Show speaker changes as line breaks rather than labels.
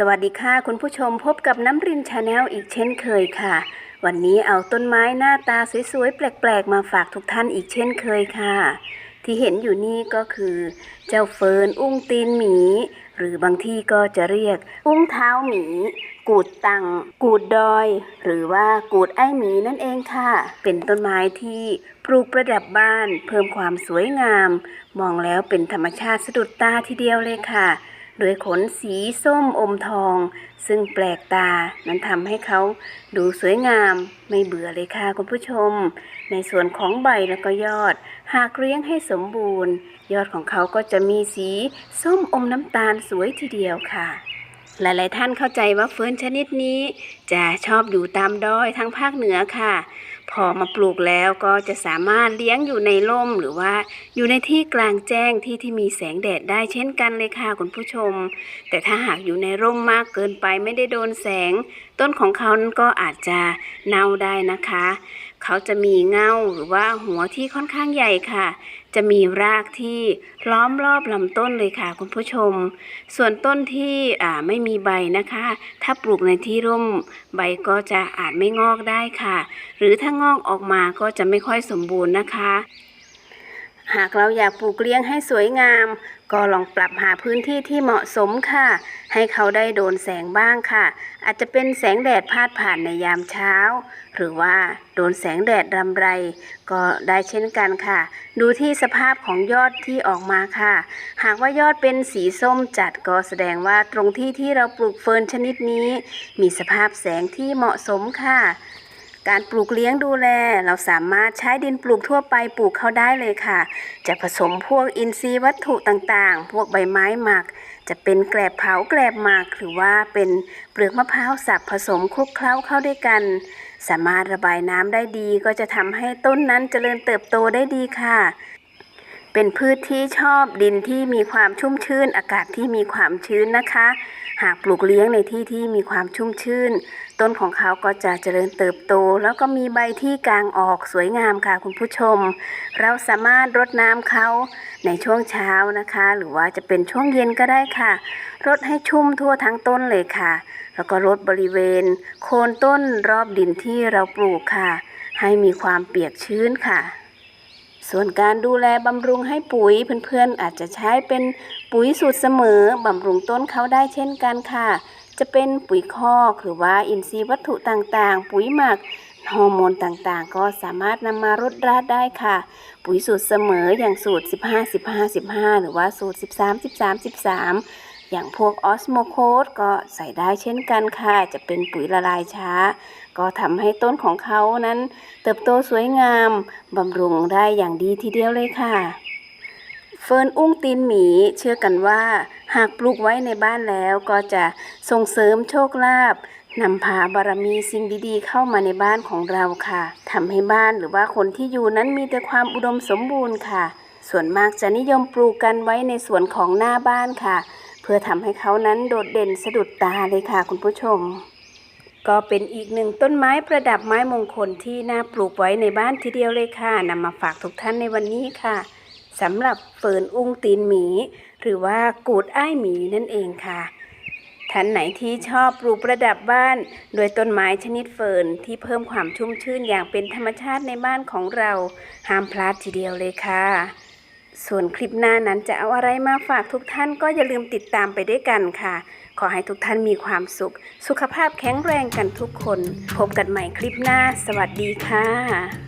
สวัสดีค่ะ คุณผู้ชมพบกับน้ำรินชาแนลอีกเช่นเคยค่ะ วันนี้เอาต้นไม้หน้าตาสวยๆ แปลกๆ มาฝากทุกท่านอีกเช่นเคยค่ะ ที่เห็นอยู่นี่ก็คือ เจ้าเฟิร์นอุ้งตีนหมี หรือบางที่ก็จะเรียก อุ้งเท้าหมี กูดตัง กูดดอย หรือว่ากูดไอหมีนั่นเองค่ะ เป็นต้นไม้ที่ปลูกประดับบ้าน เพิ่มความสวยงาม มองแล้วเป็นธรรมชาติสะดุดตาทีเดียวเลยค่ะ โดยขนสีส้มอมทอง ซึ่งแปลกตา นั้นทำให้เขาดูสวยงาม ไม่เบื่อเลยค่ะคุณผู้ชม ในส่วนของใบแล้วก็ยอด หากเลี้ยงให้สมบูรณ์ ยอดของเขาก็จะมีสีส้มอมน้ำตาลสวยทีเดียวค่ะ หลายๆท่านเข้าใจว่าเฟิร์นชนิดนี้ จะชอบอยู่ตามดอยทางภาคเหนือค่ะ พอมาปลูกแล้วก็จะสามารถเลี้ยงอยู่ในร่มหรือว่าอยู่ในที่กลางแจ้งที่ที่มีแสงแดดได้เช่นกันเลยค่ะคุณผู้ชม แต่ถ้าหากอยู่ในร่มมากเกินไปไม่ได้โดนแสง ต้นของเขานั้นก็อาจจะเน่าได้นะคะ เขาจะมีเงาหรือว่าหัวที่ค่อนข้างใหญ่ค่ะ จะมีรากที่ล้อมรอบลำต้นเลยค่ะคุณผู้ชม ส่วนต้นที่ไม่มีใบนะคะ ถ้าปลูกในที่ร่มใบก็จะอาจไม่งอกได้ค่ะ หรือถ้างอกออกมาก็จะไม่ค่อยสมบูรณ์นะคะ หากเราอยากปลูกเลี้ยงให้สวยงาม ก็ลองปรับหาพื้นที่ที่เหมาะสมค่ะ ให้เขาได้โดนแสงบ้างค่ะ อาจจะเป็นแสงแดดพาดผ่านในยามเช้า หรือว่าโดนแสงแดดรำไร ก็ได้เช่นกันค่ะ ดูที่สภาพของยอดที่ออกมาค่ะ หากว่ายอดเป็นสีส้มจัดก็แสดงว่าตรงที่ที่เราปลูกเฟิร์นชนิดนี้ มีสภาพแสงที่เหมาะสมค่ะ การปลูกเลี้ยงดูแล เราสามารถใช้ดินปลูกทั่วไปปลูกเขาได้เลยค่ะ จะผสมพวกอินทรีย์วัตถุต่างๆ พวกใบไม้หมัก จะเป็นแกลบเผาแกลบหมัก หรือว่าเป็นเปลือกมะพร้าวสับผสมคลุกเคล้าเข้าด้วยกัน สามารถระบายน้ำได้ดีก็จะทำให้ต้นนั้นเจริญเติบโตได้ดีค่ะ เป็นพืชที่ชอบดินที่มีความชุ่มชื้น อากาศที่มีความชื้นนะคะ หากปลูกเลี้ยงในที่ที่มีความชุ่มชื้น ต้นของเขาก็จะเจริญเติบโต แล้วก็มีใบที่กลางออกสวยงามค่ะคุณผู้ชม เราสามารถรดน้ำเขาในช่วงเช้านะคะ หรือว่าจะเป็นช่วงเย็นก็ได้ค่ะ รดให้ชุ่มทั่วทั้งต้นเลยค่ะ แล้วก็รดบริเวณ โคนต้นรอบดินที่เราปลูกค่ะ ให้มีความเปียกชื้นค่ะ ส่วนการดูแลบำรุงให้ปุ๋ยเพื่อนๆอาจจะใช้เป็นปุ๋ยสูตรเสมอบำรุงต้นเขาได้เช่นกันค่ะ จะเป็นปุ๋ยคอกหรือว่าอินทรีย์วัตถุต่างๆ ปุ๋ยหมักฮอร์โมนต่างๆ ก็สามารถนำมารดราดได้ค่ะ ปุ๋ยสูตรเสมออย่างสูตร 15 15 15 หรือว่าสูตร 13 13 13 อย่างพวกออสโมโคสก็ใส่ได้เช่นกันค่ะ จะเป็นปุ๋ยละลายช้า ก็ทำให้ต้นของเขานั้น เติบโตสวยงามบำรุงได้อย่างดีทีเดียวเลยค่ะ เฟิร์นอุ้งตีนหมีเชื่อกันว่า หากปลูกไว้ในบ้านแล้วก็จะส่งเสริมโชคลาภนำพาบารมีสิ่งดีๆ เข้ามาในบ้านของเราค่ะทำให้บ้านหรือว่าคนที่อยู่นั้นมีแต่ความอุดมสมบูรณ์ค่ะ ส่วนมากจะนิยมปลูกกันไว้ในส่วนของหน้าบ้านค่ะ พื่อทำให้เขานั้นโดดเด่นสะดุดตาเลยค่ะคุณผู้ชม ก็เป็นอีกหนึ่งต้นไม้ประดับไม้มงคลที่น่าปลูกไว้ในบ้านทีเดียวเลยค่ะนำมาฝากทุกท่านในวันนี้ค่ะสำหรับเฟิร์นอุ้งตีนหมี หรือว่ากูดอ้ายหมีนั่นเองค่ะท่านไหนที่ชอบปลูกประดับบ้าน โดยต้นไม้ชนิดเฟิร์นที่เพิ่มความชุ่มชื่นอย่างเป็นธรรมชาติในบ้านของเรา ห้ามพลาดทีเดียวเลยค่ะ ส่วนคลิปหน้านั้นจะเอาอะไรมาฝากทุกท่านก็อย่าลืมติดตามไปด้วยกันค่ะ ขอให้ทุกท่านมีความสุข สุขภาพแข็งแรงกันทุกคน พบกันใหม่คลิปหน้า สวัสดีค่ะ